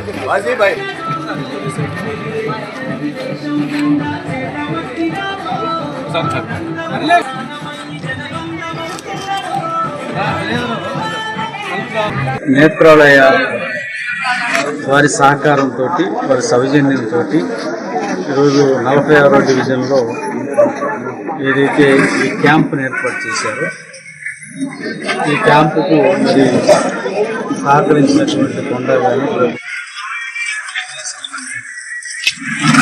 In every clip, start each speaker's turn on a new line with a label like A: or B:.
A: బాగా
B: నేత్రాలయ వారి సహకారంతో వారి సౌజన్యంతో ఈరోజు నలభై ఆరో డివిజన్లో ఏదైతే ఈ క్యాంప్ను ఏర్పాటు చేశారో ఈ క్యాంపుకు మరి సహకరించినటువంటి కొండ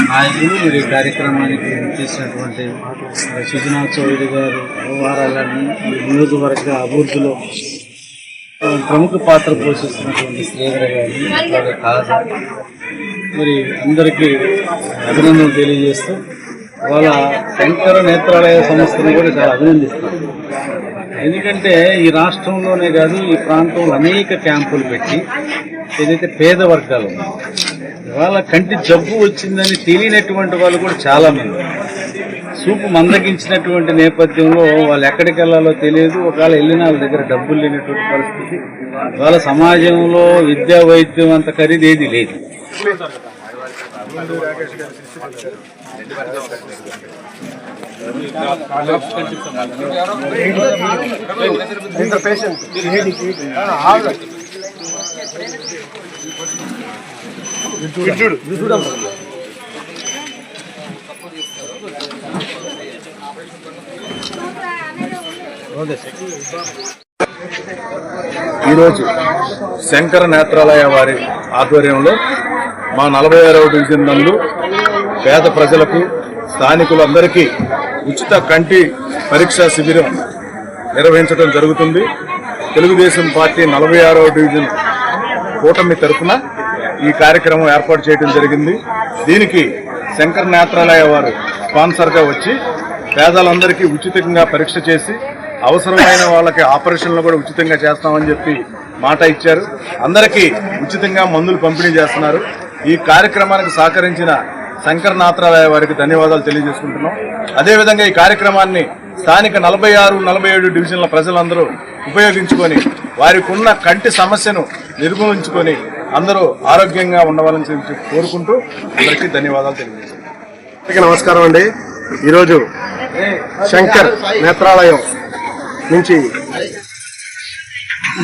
B: నాయకులు మీరు ఈ కార్యక్రమానికి చేసినటువంటి సుజనా చౌదరి గారు వ్యవహారాలన్నీ నియోజకవర్గ అభివృద్ధిలో ప్రముఖ పాత్ర పోషిస్తున్నటువంటి శ్రీధర గారిని అలాగే కాజా మరి అందరికీ అభినందనలు తెలియజేస్తూ వాళ్ళ శంకర నేత్రాలయ సంస్థను కూడా చాలా అభినందిస్తాను ఎందుకంటే ఈ రాష్ట్రంలోనే కాదు ఈ ప్రాంతంలో అనేక క్యాంపులు పెట్టి ఏదైతే పేద వర్గాలు ఉన్నాయో, ఇవాళ కంటి జబ్బు వచ్చిందని తెలియనటువంటి వాళ్ళు కూడా చాలా మంది చూపు మందగించినటువంటి నేపథ్యంలో వాళ్ళు ఎక్కడికి వెళ్ళాలో తెలియదు. ఒకవేళ వెళ్ళిన వాళ్ళ దగ్గర డబ్బులు లేనటువంటి పరిస్థితి. వాళ్ళ సమాజంలో విద్యా వైద్యం అంత ఖరీదు ఏది
C: ఈరోజు శంకర నేత్రాలయ వారి ఆధ్వర్యంలో మా నలభై ఆరవ డివిజన్ నందు పేద ప్రజలకు స్థానికులందరికీ ఉచిత కంటి పరీక్షా శిబిరం నిర్వహించడం జరుగుతుంది. తెలుగుదేశం పార్టీ నలభై ఆరవ డివిజన్ కూటమి తరఫున ఈ కార్యక్రమం ఏర్పాటు చేయడం జరిగింది. దీనికి శంకర్ నేత్రాలయ వారు స్పాన్సర్గా వచ్చి పేదలందరికీ ఉచితంగా పరీక్ష చేసి అవసరమైన వాళ్ళకి ఆపరేషన్లు కూడా ఉచితంగా చేస్తామని చెప్పి మాట ఇచ్చారు. అందరికీ ఉచితంగా మందులు పంపిణీ చేస్తున్నారు. ఈ కార్యక్రమానికి సహకరించిన శంకర్ నాత్రాలయ వారికి ధన్యవాదాలు తెలియజేసుకుంటున్నాం. అదేవిధంగా ఈ కార్యక్రమాన్ని స్థానిక నలభై ఆరు నలభై ఏడు డివిజన్ల ప్రజలందరూ ఉపయోగించుకొని వారికి ఉన్న కంటి సమస్యను నిర్మూలించుకొని అందరూ ఆరోగ్యంగా ఉండవాలని చెప్పి కోరుకుంటూ అందరికీ ధన్యవాదాలు తెలియజేస్తున్నాం
D: అందరికీ నమస్కారం అండి. ఈరోజు శంకర్ నేత్రాలయం నుంచి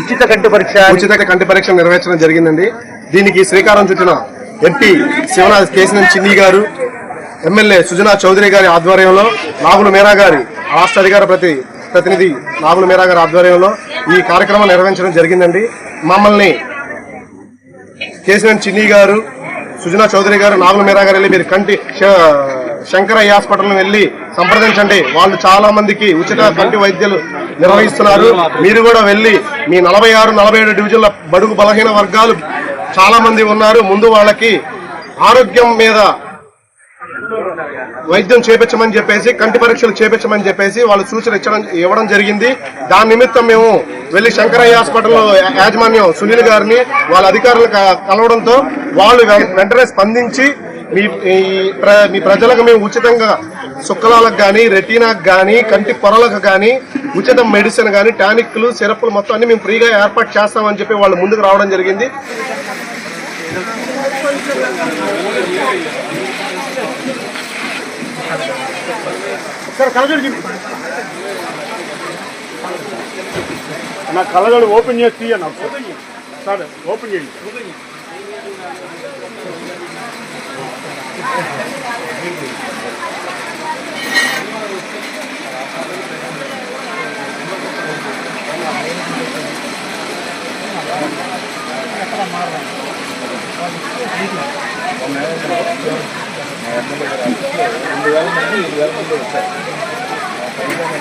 B: ఉచిత కంటి పరీక్ష
D: ఉచిత కంటి పరీక్ష నిర్వహించడం జరిగిందండి. దీనికి శ్రీకారం చుట్టిన ఎంపీ శివనాథ్ కేసినేని చిన్ని గారు ఎమ్మెల్యే సుజనా చౌదరి గారి ఆధ్వర్యంలో నాగుల మీరా గారి రాష్ట్ర అధికార ప్రతి ప్రతినిధి నాగుల మీరా గారి ఆధ్వర్యంలో ఈ కార్యక్రమం నిర్వహించడం జరిగిందండి. మమ్మల్ని కేసీఎన్ చిన్ని గారు సుజనా చౌదరి గారు నాగుల మీరా గారు వెళ్ళి మీరు కంటి శ- శంకరయ్య హాస్పిటల్ని వెళ్ళి సంప్రదించండి. వాళ్ళు చాలా మందికి ఉచిత కంటి వైద్యులు నిర్వహిస్తున్నారు. మీరు కూడా వెళ్ళి మీ నలభై ఆరు నలభై ఏడు డివిజన్ల బడుగు బలహీన వర్గాలు చాలా మంది ఉన్నారు. ముందు వాళ్ళకి ఆరోగ్యం మీద వైద్యం చేపించమని చెప్పేసి కంటి పరీక్షలు చేపించమని చెప్పేసి వాళ్ళు సూచన ఇచ్చడం ఇవ్వడం జరిగింది. దాని నిమిత్తం మేము వెళ్ళి శంకరయ్య హాస్పిటల్లో యాజమాన్యం సునీల్ గారిని వాళ్ళ అధికారులు కలవడంతో వాళ్ళు వెంటనే స్పందించి మీ ప్ర- మీ ప్రజలకు మేము ఉచితంగా సుక్కలాలకు కానీ రెటీనాకు కానీ కంటి పొరలకు కానీ ఉచిత మెడిసిన్ కానీ టానిక్లు సిరప్లు మొత్తం అన్ని మేము ఫ్రీగా ఏర్పాటు చేస్తామని చెప్పి వాళ్ళు ముందుకు రావడం జరిగింది.
E: నా కళ్ళజోడు ఓపెన్ చేసి తీయను. సరే ఓపెన్ చేయండి ఎమ్మెల్యే గారు ఆఫీస్లో
C: రెండు వేల మంది ఏడు వేల మంది వచ్చారు. పరిణామం